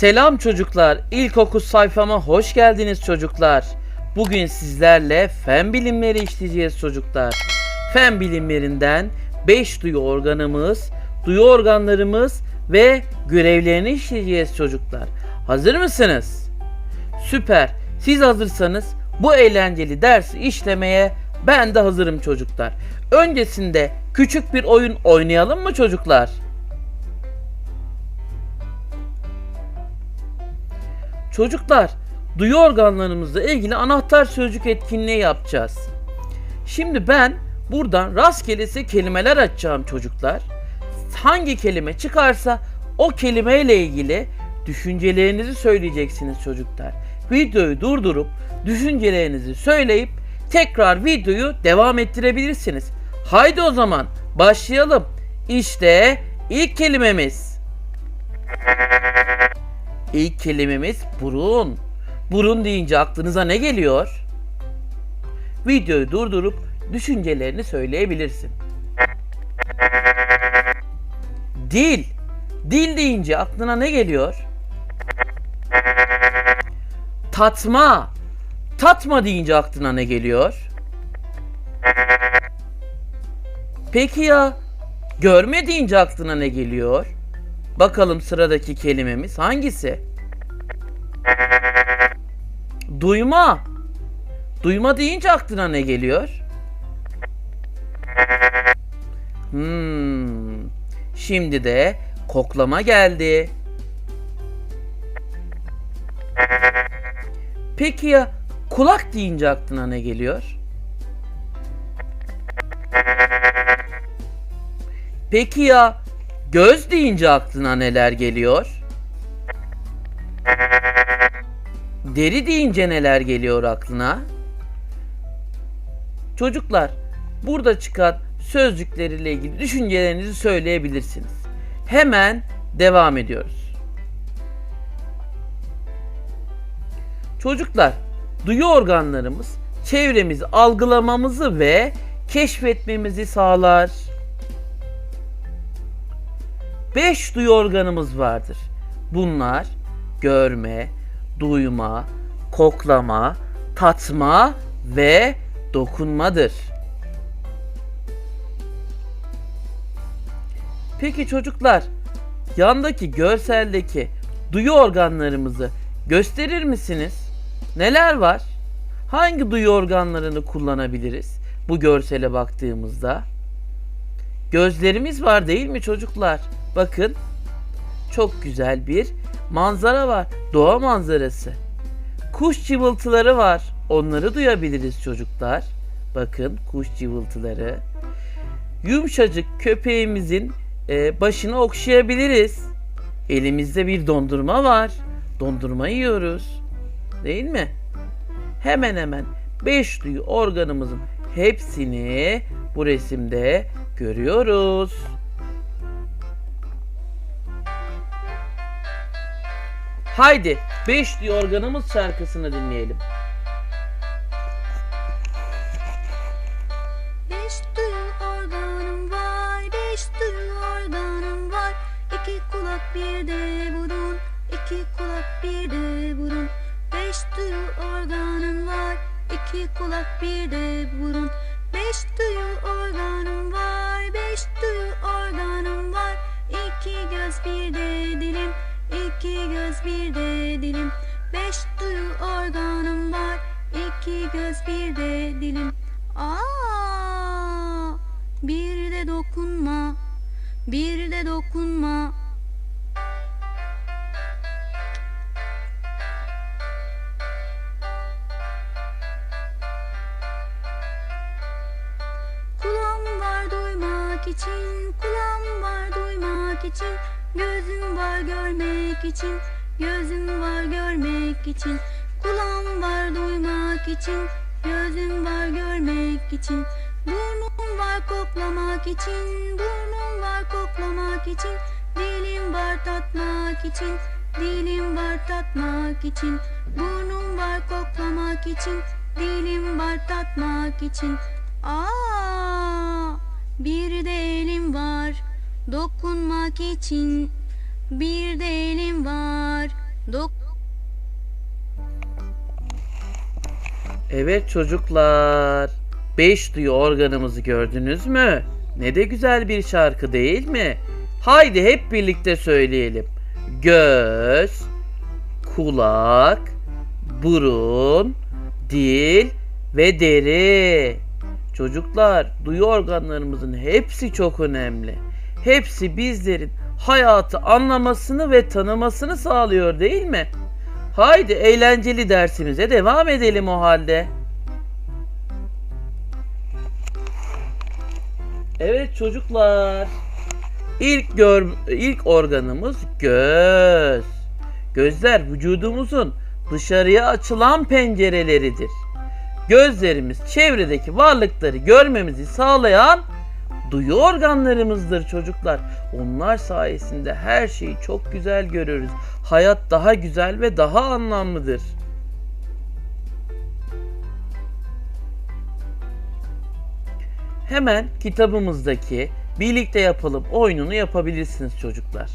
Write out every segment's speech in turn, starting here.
Selam çocuklar. İlkokul sayfama hoş geldiniz çocuklar. Bugün sizlerle fen bilimleri işleyeceğiz çocuklar. Fen bilimlerinden 5 duyu organımız, duyu organlarımız ve görevlerini işleyeceğiz çocuklar. Hazır mısınız? Süper. Siz hazırsanız bu eğlenceli dersi işlemeye ben de hazırım çocuklar. Öncesinde küçük bir oyun oynayalım mı çocuklar? Çocuklar, duyu organlarımızla ilgili anahtar sözcük etkinliği yapacağız. Şimdi ben buradan rastgelesi kelimeler açacağım çocuklar. Hangi kelime çıkarsa o kelimeyle ilgili düşüncelerinizi söyleyeceksiniz çocuklar. Videoyu durdurup düşüncelerinizi söyleyip tekrar videoyu devam ettirebilirsiniz. Haydi o zaman başlayalım. İşte ilk kelimemiz. İlk kelimemiz burun. Burun deyince aklınıza ne geliyor? Videoyu durdurup düşüncelerini söyleyebilirsin. Dil. Dil deyince aklına ne geliyor? Tatma. Tatma deyince aklına ne geliyor? Peki ya görme deyince aklına ne geliyor? Bakalım sıradaki kelimemiz hangisi? Duyma. Duyma deyince aklına ne geliyor? Hmm. Şimdi de koklama geldi. Peki ya kulak deyince aklına ne geliyor? Peki ya göz deyince aklına neler geliyor? Deri deyince neler geliyor aklına? Çocuklar, burada çıkan sözcükleriyle ilgili düşüncelerinizi söyleyebilirsiniz. Hemen devam ediyoruz. Çocuklar, duyu organlarımız çevremizi algılamamızı ve keşfetmemizi sağlar. Beş duyu organımız vardır. Bunlar görme, duyma, koklama, tatma ve dokunmadır. Peki çocuklar, yandaki görseldeki duyu organlarımızı gösterir misiniz? Neler var? Hangi duyu organlarını kullanabiliriz bu görsele baktığımızda? Gözlerimiz var değil mi çocuklar? Bakın çok güzel bir manzara var. Doğa manzarası. Kuş cıvıltıları var. Onları duyabiliriz çocuklar. Bakın kuş cıvıltıları. Yumuşacık köpeğimizin e, başını okşayabiliriz. Elimizde bir dondurma var. Dondurma yiyoruz. Değil mi? Hemen hemen 5 duyu organımızın hepsini bu resimde görüyoruz. Haydi 5 duyu organımız şarkısını dinleyelim. Beş duyu organım var, beş duyu organım var. İki kulak bir de burun, iki kulak bir de burun. Beş duyu organım var, iki kulak bir de burun. İki göz bir de dilim. Beş duyu organım var, iki göz bir de dilim. Aa, bir de dokunma, bir de dokunma. İçin. Aa, bir de elim var dokunmak için. Bir de elim var Dok Evet çocuklar. Beş duyu organımızı gördünüz mü? Ne de güzel bir şarkı değil mi? Haydi hep birlikte söyleyelim. Göz, kulak, burun, dil ve deri. Çocuklar, duyu organlarımızın hepsi çok önemli. Hepsi bizlerin hayatı anlamasını ve tanımasını sağlıyor değil mi? Haydi eğlenceli dersimize devam edelim o halde. Evet çocuklar. İlk gör ilk organımız göz. Gözler vücudumuzun dışarıya açılan pencereleridir. Gözlerimiz çevredeki varlıkları görmemizi sağlayan duyu organlarımızdır çocuklar. Onlar sayesinde her şeyi çok güzel görürüz. Hayat daha güzel ve daha anlamlıdır. Hemen kitabımızdaki birlikte yapalım oyununu yapabilirsiniz çocuklar.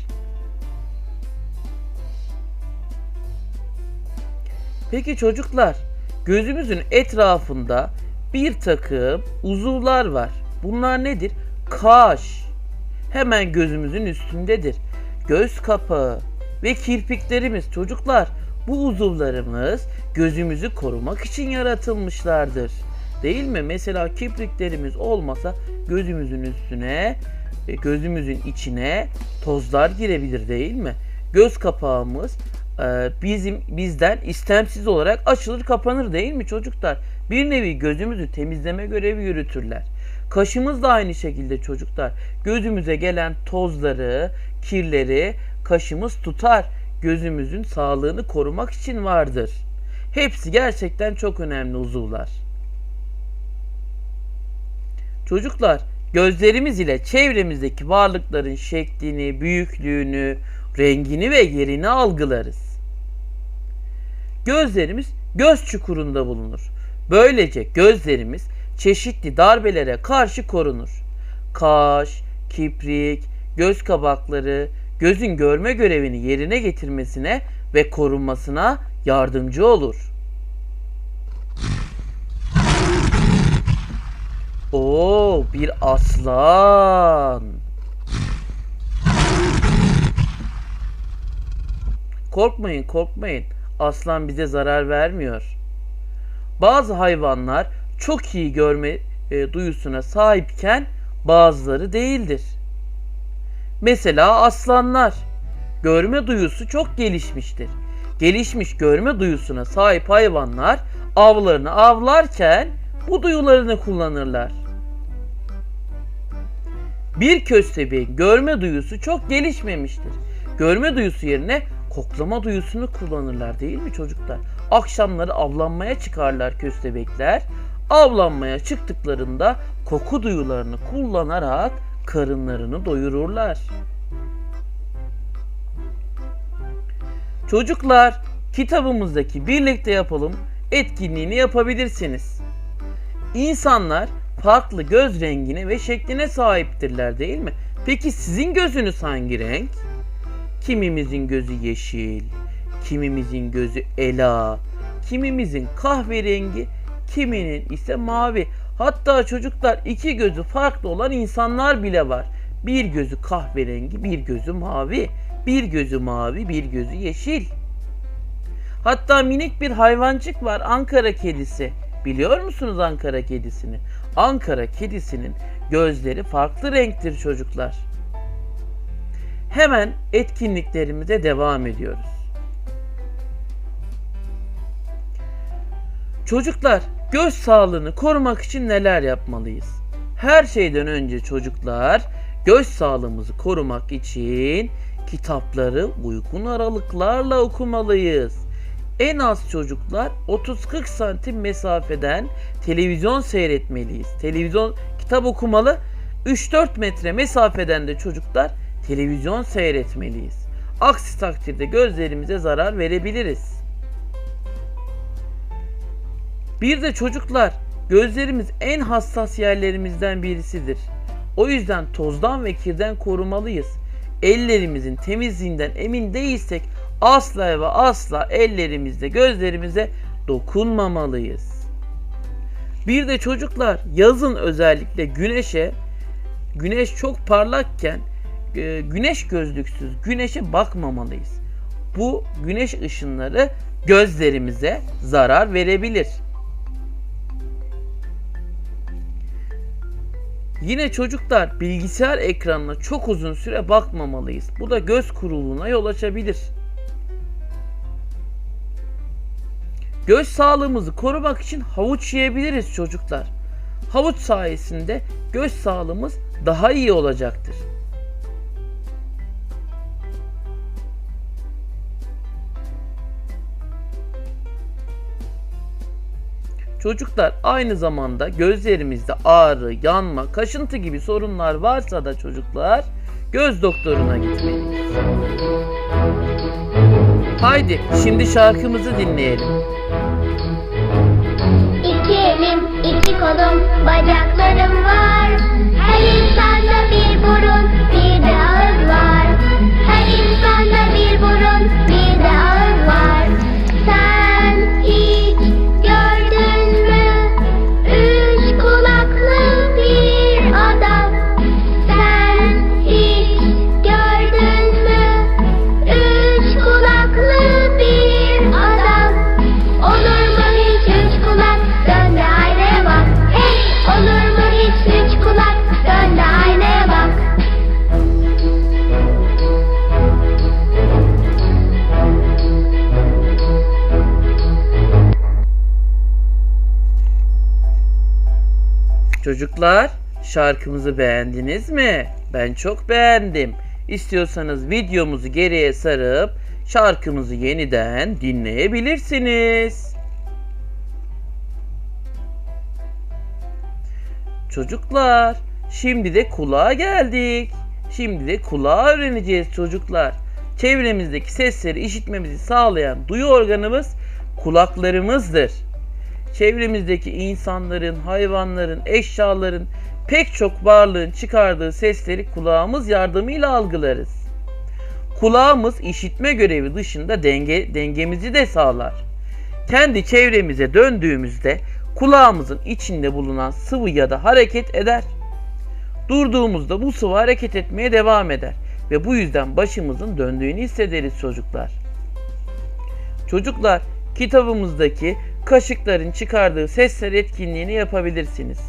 Peki çocuklar, gözümüzün etrafında bir takım uzuvlar var. Bunlar nedir? Kaş. Hemen gözümüzün üstündedir. Göz kapağı ve kirpiklerimiz çocuklar. Bu uzuvlarımız gözümüzü korumak için yaratılmışlardır. Değil mi? Mesela kirpiklerimiz olmasa gözümüzün üstüne, e, gözümüzün içine tozlar girebilir değil mi? Göz kapağımız bizim bizden istemsiz olarak açılır kapanır değil mi çocuklar? Bir nevi gözümüzü temizleme görevi yürütürler. Kaşımız da aynı şekilde çocuklar. Gözümüze gelen tozları, kirleri kaşımız tutar. Gözümüzün sağlığını korumak için vardır. Hepsi gerçekten çok önemli uzuvlar. Çocuklar, gözlerimiz ile çevremizdeki varlıkların şeklini, büyüklüğünü, rengini ve yerini algılarız. Gözlerimiz göz çukurunda bulunur. Böylece gözlerimiz çeşitli darbelere karşı korunur. Kaş, kiprik, göz kabakları gözün görme görevini yerine getirmesine ve korunmasına yardımcı olur. Oo, bir aslan. Korkmayın, korkmayın. Aslan bize zarar vermiyor. Bazı hayvanlar çok iyi görme e, duyusuna sahipken bazıları değildir. Mesela aslanlar görme duyusu çok gelişmiştir. Gelişmiş görme duyusuna sahip hayvanlar avlarını avlarken bu duyularını kullanırlar. Bir köstebeğin görme duyusu çok gelişmemiştir. Görme duyusu yerine koklama duyusunu kullanırlar değil mi çocuklar? Akşamları avlanmaya çıkarlar köstebekler. Avlanmaya çıktıklarında koku duyularını kullanarak karınlarını doyururlar. Çocuklar, kitabımızdaki birlikte yapalım etkinliğini yapabilirsiniz. İnsanlar farklı göz rengine ve şekline sahiptirler değil mi? Peki sizin gözünüz hangi renk? Kimimizin gözü yeşil, kimimizin gözü ela, kimimizin kahverengi, kiminin ise mavi. Hatta çocuklar iki gözü farklı olan insanlar bile var. Bir gözü kahverengi, bir gözü mavi, bir gözü mavi, bir gözü yeşil. Hatta minik bir hayvancık var Ankara kedisi. Biliyor musunuz Ankara kedisini? Ankara kedisinin gözleri farklı renktir çocuklar. Hemen etkinliklerimize devam ediyoruz. Çocuklar, göz sağlığını korumak için neler yapmalıyız? Her şeyden önce çocuklar, göz sağlığımızı korumak için kitapları uygun aralıklarla okumalıyız. En az çocuklar 30-40 santim mesafeden televizyon seyretmeliyiz. Televizyon kitap okumalı. 3-4 metre mesafeden de çocuklar televizyon seyretmeliyiz. Aksi takdirde gözlerimize zarar verebiliriz. Bir de çocuklar gözlerimiz en hassas yerlerimizden birisidir. O yüzden tozdan ve kirden korumalıyız. Ellerimizin temizliğinden emin değilsek asla ve asla ellerimizde gözlerimize dokunmamalıyız. Bir de çocuklar yazın özellikle güneşe güneş çok parlakken e, güneş gözlüksüz güneşe bakmamalıyız. Bu güneş ışınları gözlerimize zarar verebilir. Yine çocuklar bilgisayar ekranına çok uzun süre bakmamalıyız. Bu da göz kuruluğuna yol açabilir. Göz sağlığımızı korumak için havuç yiyebiliriz çocuklar. Havuç sayesinde göz sağlığımız daha iyi olacaktır. Çocuklar aynı zamanda gözlerimizde ağrı, yanma, kaşıntı gibi sorunlar varsa da çocuklar göz doktoruna gitmeliyiz. Haydi şimdi şarkımızı dinleyelim. İki elim, iki kolum, bacaklarım var. Her insanda bir burun, Çocuklar şarkımızı beğendiniz mi? Ben çok beğendim. İstiyorsanız videomuzu geriye sarıp şarkımızı yeniden dinleyebilirsiniz. Çocuklar, şimdi de kulağa geldik. Şimdi de kulağı öğreneceğiz çocuklar. Çevremizdeki sesleri işitmemizi sağlayan duyu organımız kulaklarımızdır. Çevremizdeki insanların, hayvanların, eşyaların pek çok varlığın çıkardığı sesleri kulağımız yardımıyla algılarız. Kulağımız işitme görevi dışında denge, dengemizi de sağlar. Kendi çevremize döndüğümüzde kulağımızın içinde bulunan sıvı ya da hareket eder. Durduğumuzda bu sıvı hareket etmeye devam eder ve bu yüzden başımızın döndüğünü hissederiz çocuklar. Çocuklar, kitabımızdaki kaşıkların çıkardığı sesler etkinliğini yapabilirsiniz.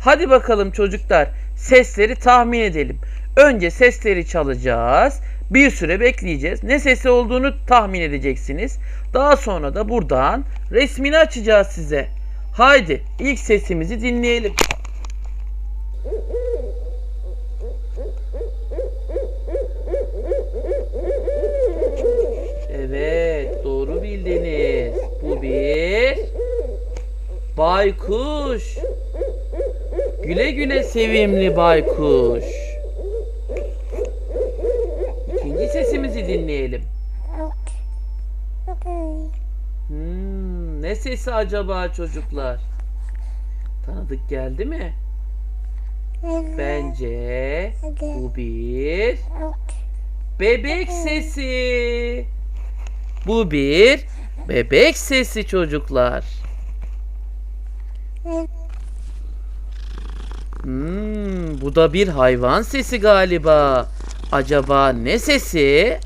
Hadi bakalım çocuklar, sesleri tahmin edelim. Önce sesleri çalacağız. Bir süre bekleyeceğiz. Ne sesi olduğunu tahmin edeceksiniz. Daha sonra da buradan resmini açacağız size. Haydi ilk sesimizi dinleyelim. Evet, doğru bildiniz. Bu bir baykuş. Güle güle sevimli baykuş. İkinci sesimizi dinleyelim. Hmm, ne sesi acaba çocuklar? Tanıdık geldi mi? Bence bu bir bebek sesi. Bu bir bebek sesi çocuklar. Hmm, bu da bir hayvan sesi galiba. Acaba ne sesi?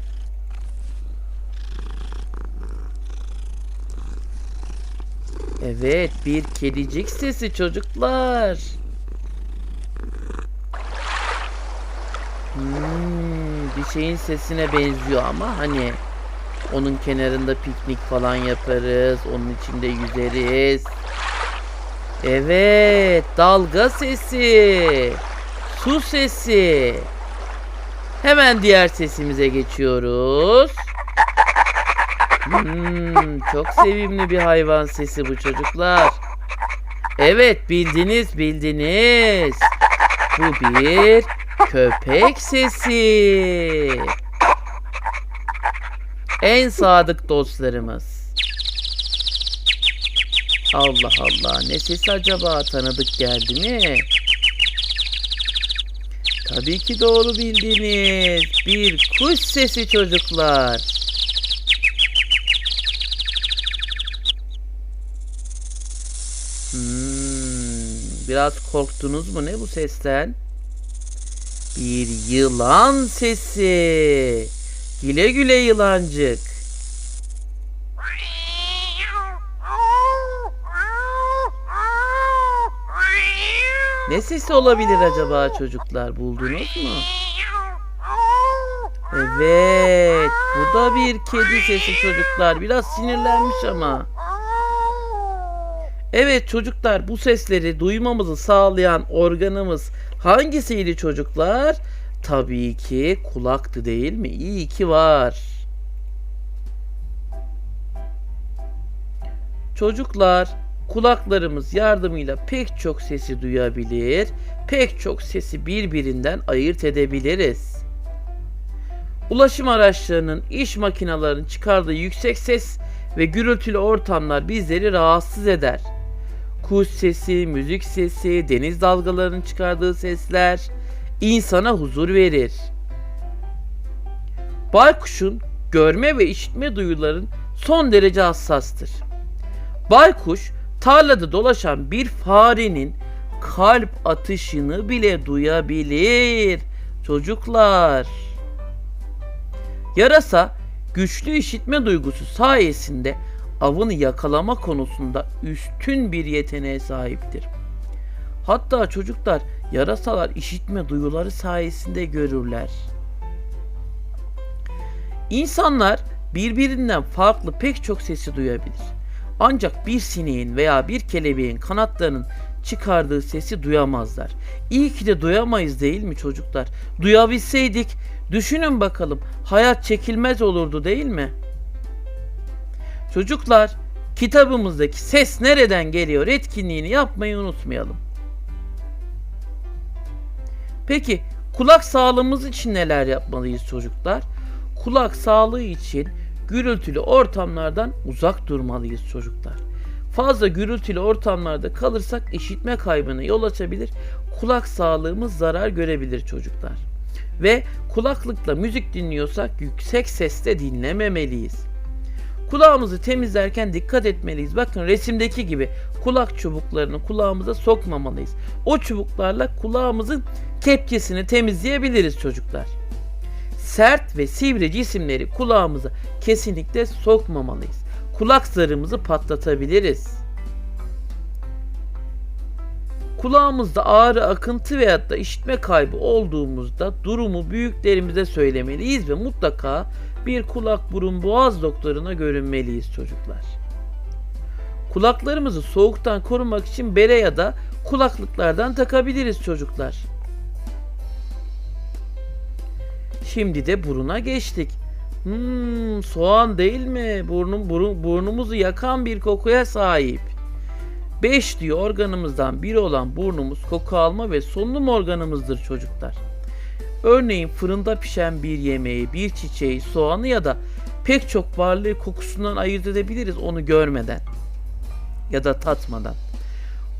Evet, bir kedicik sesi çocuklar. Hmm, bir şeyin sesine benziyor ama hani onun kenarında piknik falan yaparız, onun içinde yüzeriz. Evet, dalga sesi. Su sesi. Hemen diğer sesimize geçiyoruz. Hmm, çok sevimli bir hayvan sesi bu çocuklar. Evet, bildiniz, bildiniz. Bu bir köpek sesi. En sadık dostlarımız. Allah Allah ne sesi acaba tanıdık geldi mi? Tabii ki doğru bildiniz. Bir kuş sesi çocuklar. Hmm, biraz korktunuz mu ne bu sesten? Bir yılan sesi. Güle güle yılancık. Ne sesi olabilir acaba çocuklar buldunuz mu? Evet, bu da bir kedi sesi çocuklar. Biraz sinirlenmiş ama. Evet çocuklar bu sesleri duymamızı sağlayan organımız hangisiydi çocuklar? Tabii ki kulaktı değil mi? İyi ki var. Çocuklar kulaklarımız yardımıyla pek çok sesi duyabilir, pek çok sesi birbirinden ayırt edebiliriz. Ulaşım araçlarının, iş makinelerinin çıkardığı yüksek ses ve gürültülü ortamlar bizleri rahatsız eder. Kuş sesi, müzik sesi, deniz dalgalarının çıkardığı sesler insana huzur verir. Baykuşun görme ve işitme duyuların son derece hassastır. Baykuş tarlada dolaşan bir farenin kalp atışını bile duyabilir. Çocuklar. Yarasa güçlü işitme duygusu sayesinde avını yakalama konusunda üstün bir yeteneğe sahiptir. Hatta çocuklar yarasalar işitme duyuları sayesinde görürler. İnsanlar birbirinden farklı pek çok sesi duyabilir. Ancak bir sineğin veya bir kelebeğin kanatlarının çıkardığı sesi duyamazlar. İyi ki de duyamayız değil mi çocuklar? Duyabilseydik düşünün bakalım hayat çekilmez olurdu değil mi? Çocuklar kitabımızdaki ses nereden geliyor etkinliğini yapmayı unutmayalım. Peki kulak sağlığımız için neler yapmalıyız çocuklar? Kulak sağlığı için gürültülü ortamlardan uzak durmalıyız çocuklar. Fazla gürültülü ortamlarda kalırsak işitme kaybına yol açabilir, kulak sağlığımız zarar görebilir çocuklar. Ve kulaklıkla müzik dinliyorsak yüksek sesle dinlememeliyiz. Kulağımızı temizlerken dikkat etmeliyiz. Bakın resimdeki gibi kulak çubuklarını kulağımıza sokmamalıyız. O çubuklarla kulağımızın kepçesini temizleyebiliriz çocuklar. Sert ve sivri cisimleri kulağımıza kesinlikle sokmamalıyız. Kulak zarımızı patlatabiliriz. Kulağımızda ağrı, akıntı veyahut da işitme kaybı olduğumuzda durumu büyüklerimize söylemeliyiz ve mutlaka bir kulak burun boğaz doktoruna görünmeliyiz çocuklar. Kulaklarımızı soğuktan korumak için bere ya da kulaklıklardan takabiliriz çocuklar. Şimdi de buruna geçtik. Hmm, soğan değil mi? Burnum, burun, burnumuzu yakan bir kokuya sahip. 5 diyor organımızdan biri olan burnumuz koku alma ve solunum organımızdır çocuklar. Örneğin fırında pişen bir yemeği, bir çiçeği, soğanı ya da pek çok varlığı kokusundan ayırt edebiliriz onu görmeden ya da tatmadan.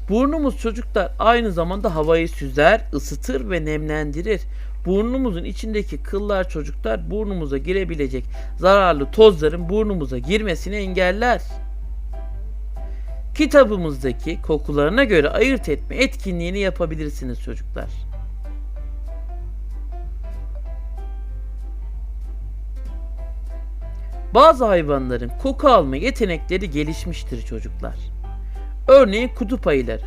Burnumuz çocuklar aynı zamanda havayı süzer, ısıtır ve nemlendirir. Burnumuzun içindeki kıllar çocuklar burnumuza girebilecek zararlı tozların burnumuza girmesini engeller. Kitabımızdaki kokularına göre ayırt etme etkinliğini yapabilirsiniz çocuklar. Bazı hayvanların koku alma yetenekleri gelişmiştir çocuklar. Örneğin kutup ayıları.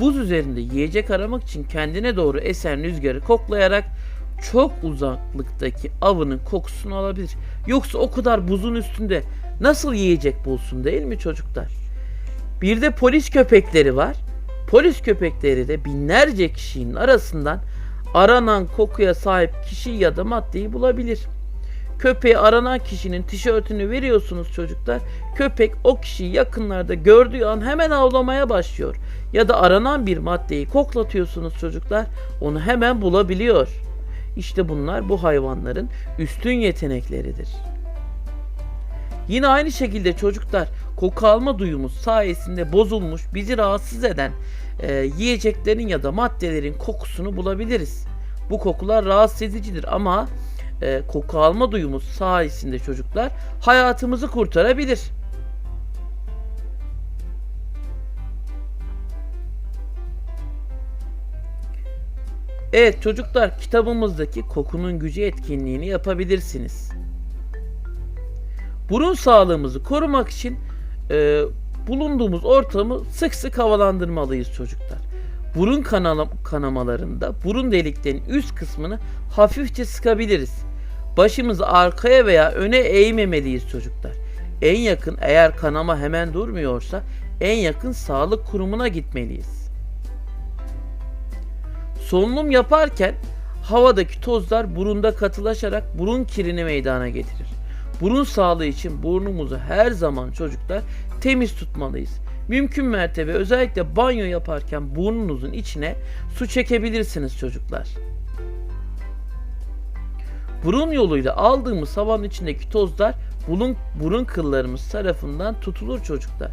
Buz üzerinde yiyecek aramak için kendine doğru esen rüzgarı koklayarak çok uzaklıktaki avının kokusunu alabilir. Yoksa o kadar buzun üstünde nasıl yiyecek bulsun değil mi çocuklar? Bir de polis köpekleri var. Polis köpekleri de binlerce kişinin arasından aranan kokuya sahip kişi ya da maddeyi bulabilir. Köpeğe aranan kişinin tişörtünü veriyorsunuz çocuklar. Köpek o kişiyi yakınlarda gördüğü an hemen avlamaya başlıyor. Ya da aranan bir maddeyi koklatıyorsunuz çocuklar. Onu hemen bulabiliyor. İşte bunlar bu hayvanların üstün yetenekleridir. Yine aynı şekilde çocuklar koku alma duyumuz sayesinde bozulmuş, bizi rahatsız eden e, yiyeceklerin ya da maddelerin kokusunu bulabiliriz. Bu kokular rahatsız edicidir ama e, koku alma duyumuz sayesinde çocuklar hayatımızı kurtarabilir. Evet çocuklar kitabımızdaki kokunun gücü etkinliğini yapabilirsiniz. Burun sağlığımızı korumak için e, bulunduğumuz ortamı sık sık havalandırmalıyız çocuklar. Burun kanamalarında burun deliklerinin üst kısmını hafifçe sıkabiliriz. Başımızı arkaya veya öne eğmemeliyiz çocuklar. En yakın eğer kanama hemen durmuyorsa en yakın sağlık kurumuna gitmeliyiz. Solunum yaparken havadaki tozlar burunda katılaşarak burun kirini meydana getirir. Burun sağlığı için burnumuzu her zaman çocuklar temiz tutmalıyız. Mümkün mertebe özellikle banyo yaparken burnunuzun içine su çekebilirsiniz çocuklar. Burun yoluyla aldığımız havanın içindeki tozlar burun, burun kıllarımız tarafından tutulur çocuklar.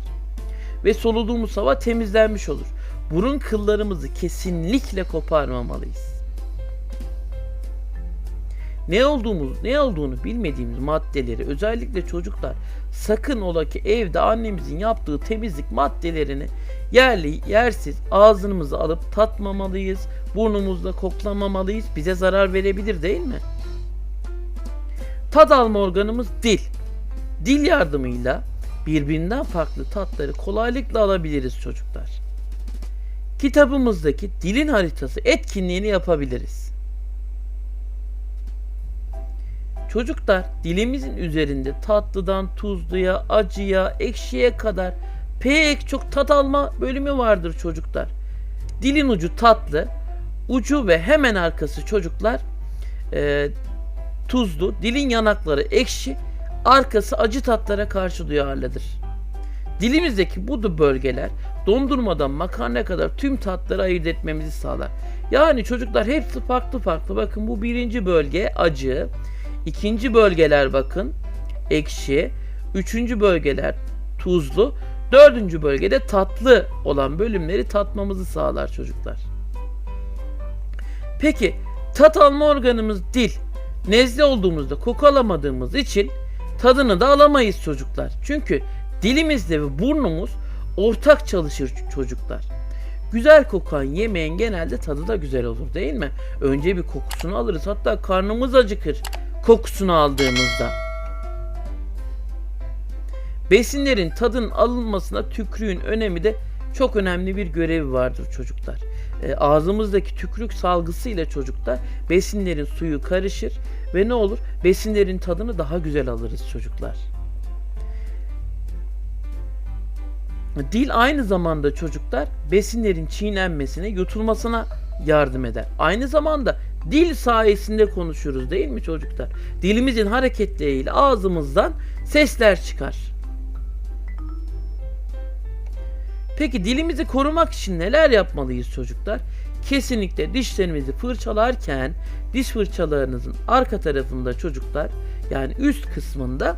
Ve soluduğumuz hava temizlenmiş olur. Burun kıllarımızı kesinlikle koparmamalıyız. Ne olduğumuz, ne olduğunu bilmediğimiz maddeleri özellikle çocuklar sakın ola ki evde annemizin yaptığı temizlik maddelerini yerli yersiz ağzımıza alıp tatmamalıyız, burnumuzla koklamamalıyız. Bize zarar verebilir değil mi? Tat alma organımız dil. Dil yardımıyla birbirinden farklı tatları kolaylıkla alabiliriz çocuklar. Kitabımızdaki dilin haritası etkinliğini yapabiliriz. Çocuklar dilimizin üzerinde tatlıdan tuzluya, acıya, ekşiye kadar pek çok tat alma bölümü vardır çocuklar. Dilin ucu tatlı, ucu ve hemen arkası çocuklar e, tuzlu, dilin yanakları ekşi, arkası acı tatlara karşı duyarlıdır. Dilimizdeki bu bölgeler dondurmadan makarna kadar tüm tatları ayırt etmemizi sağlar. Yani çocuklar hepsi farklı farklı. Bakın bu birinci bölge acı. ikinci bölgeler bakın ekşi. Üçüncü bölgeler tuzlu. Dördüncü bölgede tatlı olan bölümleri tatmamızı sağlar çocuklar. Peki tat alma organımız dil. Nezle olduğumuzda koku alamadığımız için tadını da alamayız çocuklar. Çünkü dilimizde ve burnumuz ortak çalışır çocuklar. Güzel kokan yemeğin genelde tadı da güzel olur değil mi? Önce bir kokusunu alırız. Hatta karnımız acıkır kokusunu aldığımızda. Besinlerin tadın alınmasına tükrüğün önemi de çok önemli bir görevi vardır çocuklar. E, ağzımızdaki tükrük salgısı ile çocuklar besinlerin suyu karışır ve ne olur? Besinlerin tadını daha güzel alırız çocuklar. Dil aynı zamanda çocuklar besinlerin çiğnenmesine, yutulmasına yardım eder. Aynı zamanda dil sayesinde konuşuruz değil mi çocuklar? Dilimizin hareketleriyle ağzımızdan sesler çıkar. Peki dilimizi korumak için neler yapmalıyız çocuklar? Kesinlikle dişlerimizi fırçalarken diş fırçalarınızın arka tarafında çocuklar yani üst kısmında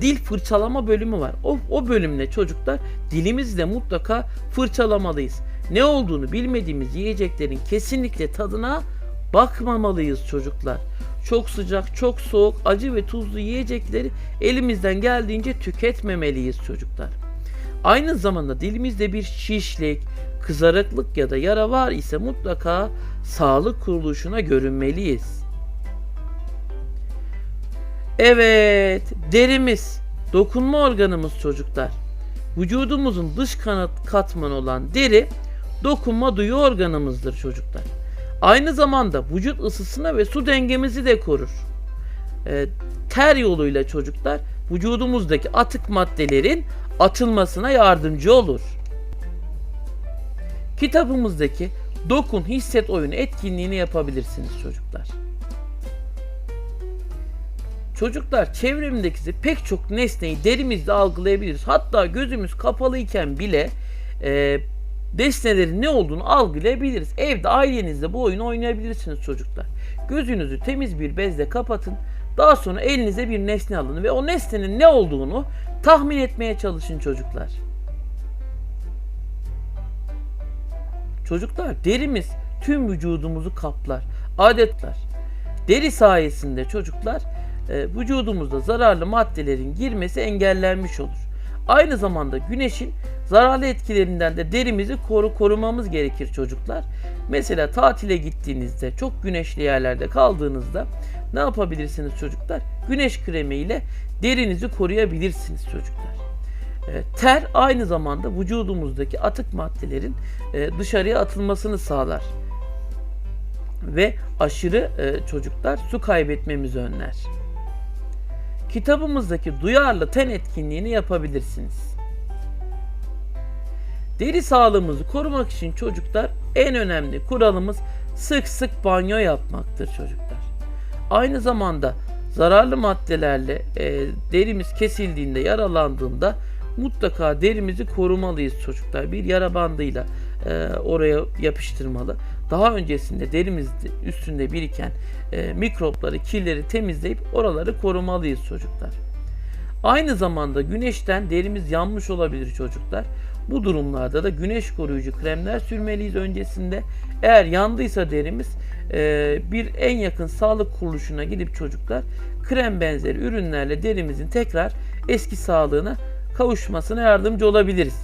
dil fırçalama bölümü var. O, o bölümle çocuklar dilimizi de mutlaka fırçalamalıyız. Ne olduğunu bilmediğimiz yiyeceklerin kesinlikle tadına bakmamalıyız çocuklar. Çok sıcak, çok soğuk, acı ve tuzlu yiyecekleri elimizden geldiğince tüketmemeliyiz çocuklar. Aynı zamanda dilimizde bir şişlik, kızarıklık ya da yara var ise mutlaka sağlık kuruluşuna görünmeliyiz. Evet, derimiz, dokunma organımız çocuklar. Vücudumuzun dış kanat katmanı olan deri dokunma duyu organımızdır çocuklar. Aynı zamanda vücut ısısına ve su dengemizi de korur. E, ter yoluyla çocuklar vücudumuzdaki atık maddelerin atılmasına yardımcı olur. Kitabımızdaki dokun hisset oyunu etkinliğini yapabilirsiniz çocuklar. Çocuklar çevremdeki pek çok nesneyi derimizle algılayabiliriz. Hatta gözümüz kapalıyken bile e, nesnelerin ne olduğunu algılayabiliriz. Evde ailenizle bu oyunu oynayabilirsiniz çocuklar. Gözünüzü temiz bir bezle kapatın. Daha sonra elinize bir nesne alın ve o nesnenin ne olduğunu tahmin etmeye çalışın çocuklar. Çocuklar derimiz tüm vücudumuzu kaplar. adetler. Deri sayesinde çocuklar e, vücudumuzda zararlı maddelerin girmesi engellenmiş olur. Aynı zamanda güneşin zararlı etkilerinden de derimizi koru korumamız gerekir çocuklar. Mesela tatile gittiğinizde çok güneşli yerlerde kaldığınızda ne yapabilirsiniz çocuklar? Güneş kremi ile derinizi koruyabilirsiniz çocuklar. E, Ter aynı zamanda vücudumuzdaki atık maddelerin e, dışarıya atılmasını sağlar ve aşırı e, çocuklar su kaybetmemizi önler. Kitabımızdaki duyarlı ten etkinliğini yapabilirsiniz. Deri sağlığımızı korumak için çocuklar en önemli kuralımız sık sık banyo yapmaktır çocuklar. Aynı zamanda zararlı maddelerle e, derimiz kesildiğinde, yaralandığında mutlaka derimizi korumalıyız çocuklar. Bir yara bandıyla e, oraya yapıştırmalı. Daha öncesinde derimiz üstünde biriken e, mikropları, kirleri temizleyip oraları korumalıyız çocuklar. Aynı zamanda güneşten derimiz yanmış olabilir çocuklar. Bu durumlarda da güneş koruyucu kremler sürmeliyiz öncesinde. Eğer yandıysa derimiz e, bir en yakın sağlık kuruluşuna gidip çocuklar krem benzeri ürünlerle derimizin tekrar eski sağlığına kavuşmasına yardımcı olabiliriz.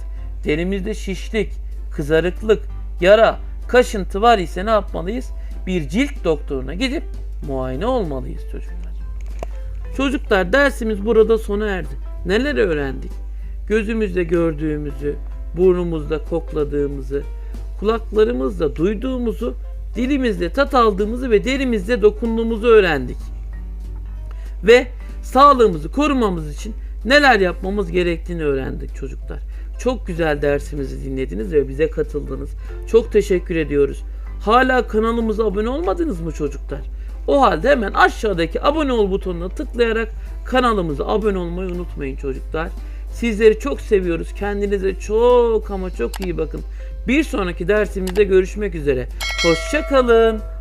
Derimizde şişlik, kızarıklık, yara, kaşıntı var ise ne yapmalıyız? Bir cilt doktoruna gidip muayene olmalıyız çocuklar. Çocuklar dersimiz burada sona erdi. Neler öğrendik? Gözümüzle gördüğümüzü, burnumuzda kokladığımızı, kulaklarımızla duyduğumuzu, dilimizle tat aldığımızı ve derimizle dokunduğumuzu öğrendik. Ve sağlığımızı korumamız için neler yapmamız gerektiğini öğrendik çocuklar. Çok güzel dersimizi dinlediniz ve bize katıldınız. Çok teşekkür ediyoruz. Hala kanalımıza abone olmadınız mı çocuklar? O halde hemen aşağıdaki abone ol butonuna tıklayarak kanalımıza abone olmayı unutmayın çocuklar. Sizleri çok seviyoruz. Kendinize çok ama çok iyi bakın. Bir sonraki dersimizde görüşmek üzere. Hoşçakalın.